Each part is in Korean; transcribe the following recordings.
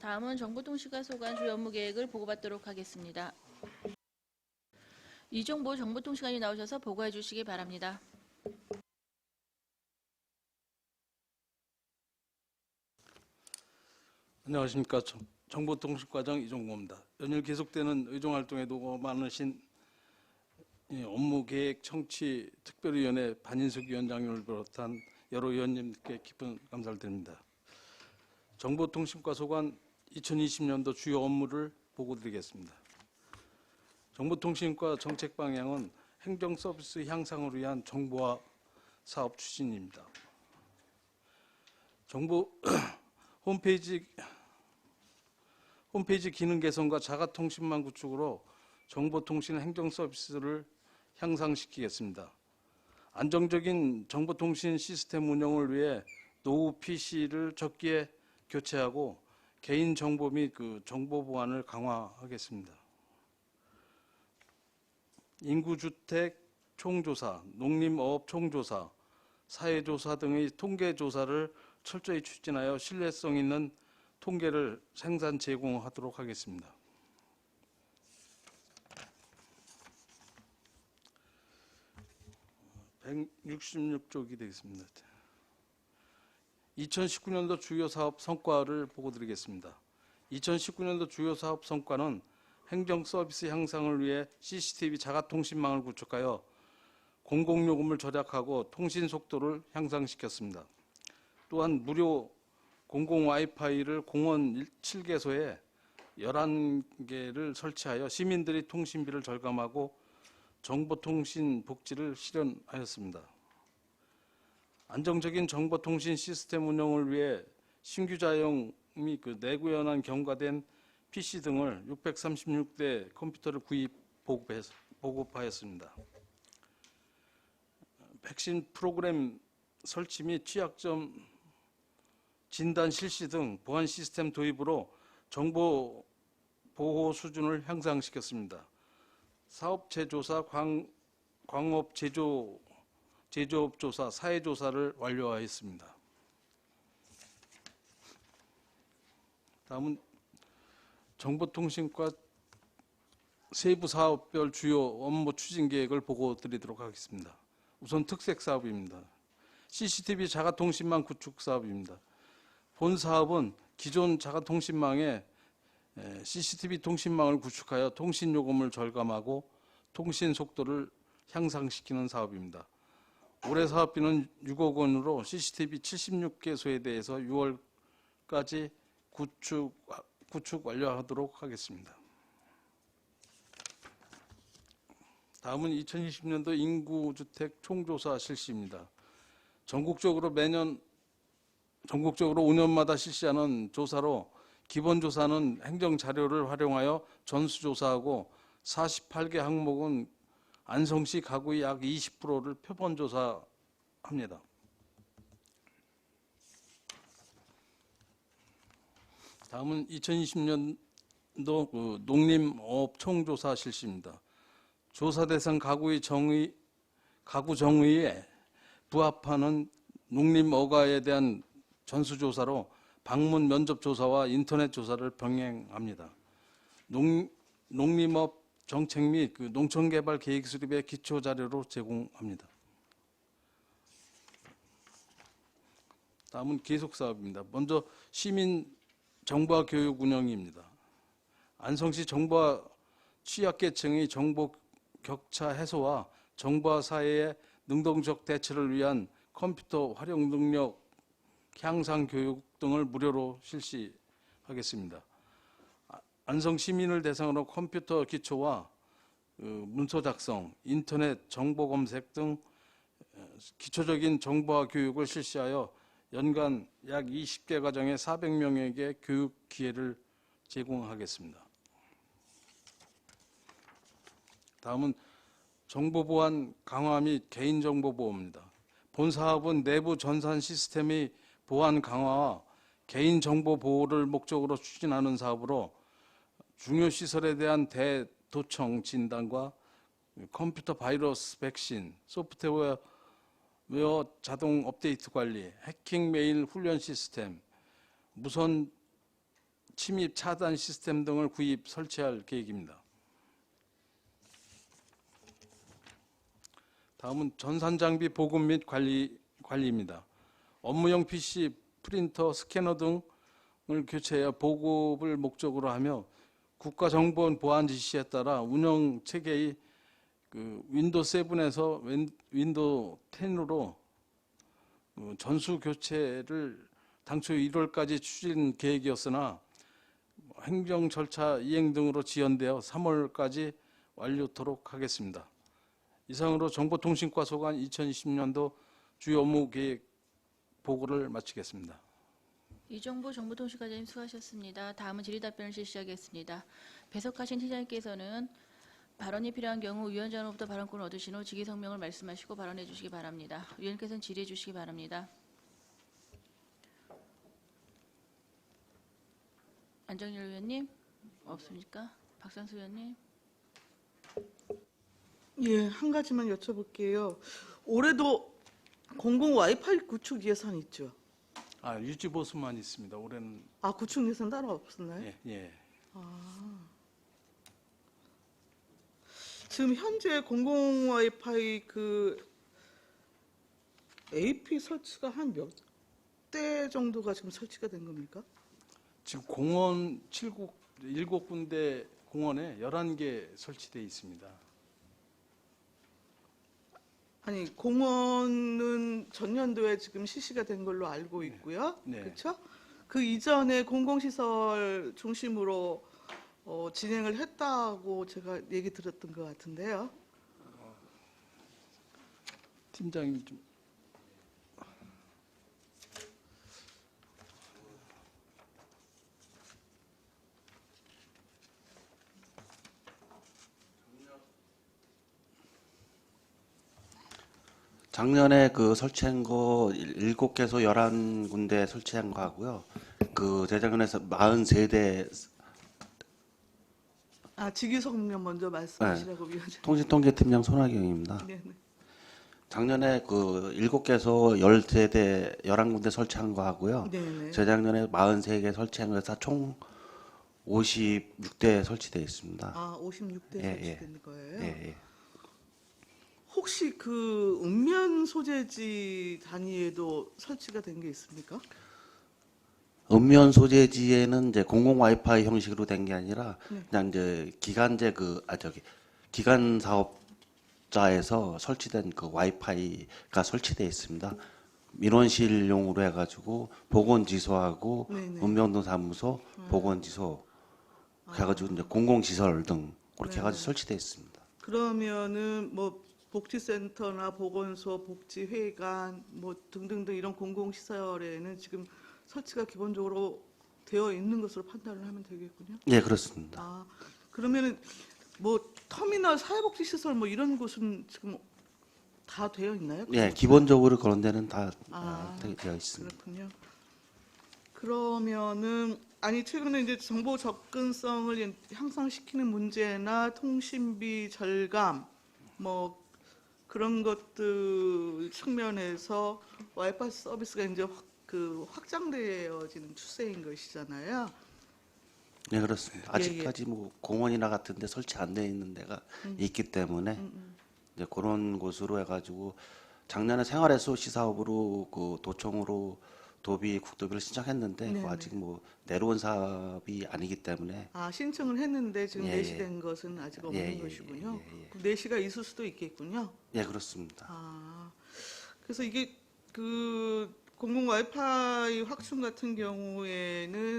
다음은 정보통신과 소관 주요 업무 계획을 보고받도록 하겠습니다. 이종보 정보통신관이 나오셔서 보고해 주시기 바랍니다. 안녕하십니까 정- 정보통신과장 이종모입니다. 연일 계속되는 의정활동에 노고 많으신 이 업무계획 청취 특별위원회 반인숙 위원장님을 비롯한 여러 위원님께 깊은 감사를 드립니다. 정보통신과 소관 2020년도 주요 업무를 보고 드리겠습니다. 정보통신과 정책 방향은 행정 서비스 향상을 위한 정보화 사업 추진입니다. 정보 홈페이지 홈페이지 기능 개선과 자가통신망 구축으로 정보통신 행정 서비스를 향상시키겠습니다. 안정적인 정보통신 시스템 운영을 위해 노후 PC를 적기에 교체하고 개인 정보 및 그 정보 보안을 강화하겠습니다. 인구주택 총조사, 농림어업 총조사, 사회조사 등의 통계 조사를 철저히 추진하여 신뢰성 있는 통계를 생산 제공하도록 하겠습니다. (166쪽이) 되겠습니다. 2019년도 주요 사업 성과를 보고 드리겠습니다. 2019년도 주요 사업 성과는 행정 서비스 향상을 위해 CCTV 자가통신망을 구축하여 공공요금을 절약하고 통신 속도를 향상시켰습니다. 또한 무료 공공 와이파이를 공원 7개소에 11개를 설치하여 시민들이 통신비를 절감하고 정보통신 복지를 실현하였습니다. 안정적인 정보통신 시스템 운영을 위해 신규 자용 및 그 내구현황 경과된 PC 등을 636대 컴퓨터를 구입 보급했, 보급하였습니다. 백신 프로그램 설치 및 취약점 진단 실시 등 보안 시스템 도입으로 정보 보호 수준을 향상시켰습니다. 사업체 조사, 광, 광업 제조 제조업 조사, 사회 조사를 완료하였습니다. 다음은 정보통신과 세부 사업별 주요 업무 추진 계획을 보고 드리도록 하겠습니다. 우선 특색 사업입니다. CCTV 자가통신망 구축 사업입니다. 본 사업은 기존 자가통신망에 에, CCTV 통신망을 구축하여 통신 요금을 절감하고 통신 속도를 향상시키는 사업입니다. 올해 사업비는 6억 원으로 CCTV 76개소에 대해서 6월까지 구축, 구축 완료하도록 하겠습니다. 다음은 2020년도 인구주택 총조사 실시입니다. 전국적으로 매년 전국적으로 5년마다 실시하는 조사로 기본 조사는 행정 자료를 활용하여 전수조사하고 48개 항목은 안성시 가구의 약 20%를 표본 조사합니다. 다음은 2020년도 그 농림업 총조사 실시입니다. 조사 대상 가구의 정의 가구 정의에 부합하는 농림어가에 대한 전수조사로 방문 면접 조사와 인터넷 조사를 병행합니다. 농, 농림업 정책 및 그 농촌개발 계획 수립의 기초 자료로 제공합니다. 다음은 계속 사업입니다. 먼저 시민 정보화 교육 운영입니다. 안성시 정보화 취약계층의 정보 격차 해소와 정보화 사회의 능동적 대처를 위한 컴퓨터 활용 능력 향상 교육 등을 무료로 실시하겠습니다. 아, 안성 시민을 대상으로 컴퓨터 기초와 그 문서 작성, 인터넷 정보 검색 등 어, 기초적인 정보화 교육을 실시하여 연간 약 20개 가정에 400명에게 교육 기회를 제공하겠습니다. 다음은 정보보안 강화 및 개인정보보호입니다. 본 사업은 내부 전산 시스템의 보안 강화와 개인정보 보호를 목적으로 추진하는 사업으로 중요 시설에 대한 대도청 진단과 컴퓨터 바이러스 백신, 소프트웨어 웨어 자동 업데이트 관리, 해킹 메일 훈련 시스템, 무선 침입 차단 시스템 등을 구입 설치할 계획입니다. 다음은 전산 장비 보급 및 관리 관리입니다. 업무용 PC, 프린터, 스캐너 등을 교체해 보급을 목적으로 하며 국가정보원 보안 지시에 따라 운영 체계의 그 윈도우 7에서 윈도우 10으로 어, 전수 교체를 당초 1월까지 추진 계획이었으나 행정 절차 이행 등으로 지연되어 3월까지 완료토록 하겠습니다. 이상으로 정보통신과 소관 2020년도 주요 업무 계획 보고를 마치겠습니다. 이정보 정보통신과장님 수고하셨습니다. 다음은 질의답변을 실시하겠습니다. 배석하신 팀장님께서는 발언이 필요한 경우 위원장으로부터 발언권을 얻으신 후 직위 성명을 말씀하시고 발언해 주시기 바랍니다. 위원께서는 질의해 주시기 바랍니다. 안정일 의원님 없습니까? 박상수 의원님 예, 한 가지만 여쭤볼게요. 올해도 공공 와이파이 구축 예산 있죠? 아 유지 보수만 있습니다. 올해는 아, 구축 예산 따로 없었나요? 예, 예. 지금 현재 공공 와이파이 그 AP 설치가 한 몇 대 정도가 지금 설치가 된 겁니까? 지금 공원 7곳 7군데 공원에 11개 설치되어 있습니다. 아니, 공원은 전년도에 지금 실시가 된 걸로 알고 있고요. 네. 그렇죠? 그 이전에 공공시설 중심으로 어, 진행을 했다고 제가 얘기 들었던 것 같은데요. 팀장님 좀 작년에 그 설치한 거 일- 일곱 개소 열한 군데 설치한 거 하고요. 그 재작년에서 43대 아, 직위성명 먼저 말씀하시라고 위원장. 통신통계팀장 손학영입니다. 네, 네. 작년에 그 일곱 개소 13대 11군데 설치한 거 하고요. 네, 네. 재작년에 43개 설치한 거에서 총 56대 설치되어 있습니다. 아, 56대 예, 예. 설치된 거예요. 혹시 그 읍면 소재지 단위에도 설치가 된 게 있습니까? 읍면 소재지에는 이제 공공 와이파이 형식으로 된 게 아니라 네. 그냥 이제 기간제 그 아 저기 기간 사업자에서 설치된 그 와이파이가 설치되어 있습니다. 민원실용으로 해가지고 보건지소하고 네네. 읍면동사무소, 보건지소 해가지고 이제 공공시설 등 그렇게 네. 해가지고 설치되어 있습니다. 그러면은 뭐 복지센터나 보건소, 복지회관 뭐 등등등 이런 공공시설에는 지금 설치가 기본적으로 되어 있는 것으로 판단을 하면 되겠군요. 예, 그렇습니다. 아, 그러면은 뭐 터미널 사회복지 시설 뭐 이런 곳은 지금 다 되어 있나요? 예, 기본적으로 그런 데는 다 아, 어, 되어 있습니다. 그렇군요. 그러면은 아니 최근에 이제 정보 접근성을 향상시키는 문제나 통신비 절감 뭐 그런 것들 측면에서 와이파이 서비스가 이제 확, 그 확장되어지는 추세인 것이잖아요. 네 그렇습니다. 예, 아직까지 뭐 공원이나 같은데 설치 안 돼 있는 데가 음. 있기 때문에 이제 그런 곳으로 해가지고 작년에 생활 SOC 사업으로 그 도청으로 도비 국도비를 신청했는데. 그거 아직 뭐 내려온 사업이 아니기 때문에 아 신청을 했는데 지금 예, 내시된 것은 아직 없는 예, 예, 것이군요. 예, 예, 예. 그럼 내시가 있을 수도 있겠군요. 예 그렇습니다. 아, 그래서 이게 그 공공 와이파이 확충 같은 경우에는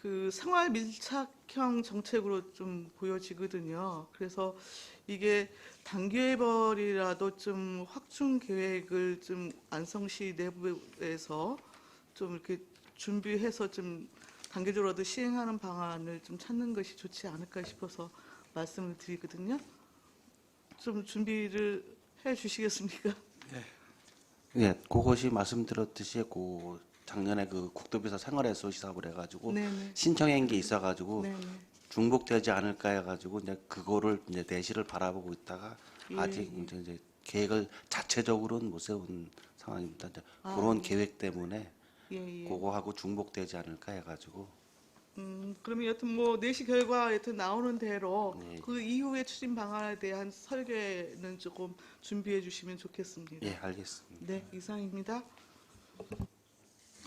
그 생활 밀착형 정책으로 좀 보여지거든요. 그래서 이게 단계별이라도 좀 확충 계획을 좀 안성시 내부에서 좀 이렇게 준비해서 좀 단계적으로도 시행하는 방안을 좀 찾는 것이 좋지 않을까 싶어서 말씀을 드리거든요. 좀 준비를 해 주시겠습니까? 예, 그것이 말씀드렸듯이 그 작년에 그 국도비서 생활 SOC 사업을 해가지고 네네. 신청한 게 있어가지고 네네. 중복되지 않을까 해가지고 이제 그거를 이제 내실을 바라보고 있다가 예, 아직 예. 이제, 이제 계획을 자체적으로는 못 세운 상황입니다. 이제 아, 그런 예. 계획 때문에 예, 예. 그거하고 중복되지 않을까 해가지고 음, 그러면 여튼 뭐 내시 결과 여튼 나오는 대로 네. 그 이후의 추진 방안에 대한 설계는 조금 준비해 주시면 좋겠습니다. 예, 알겠습니다. 네, 이상입니다.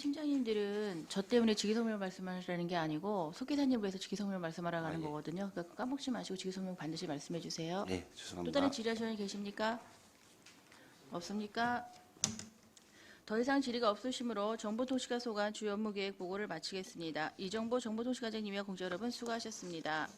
팀장님들은 저 때문에 직위성명 말씀하시라는 게 아니고 속 기사님을 위해서 직위성명 말씀하라고 하는 아, 예. 거거든요. 그러니까 까먹지 마시고 직위성명 반드시 말씀해 주세요. 네, 또 죄송합니다. 다른 질의하시는 계십니까? 없습니까? 더 이상 질의가 없으시므로 정보통신과 소관 주요 업무 계획 보고를 마치겠습니다. 이정보 정보통신과장님과 공자 여러분 수고하셨습니다.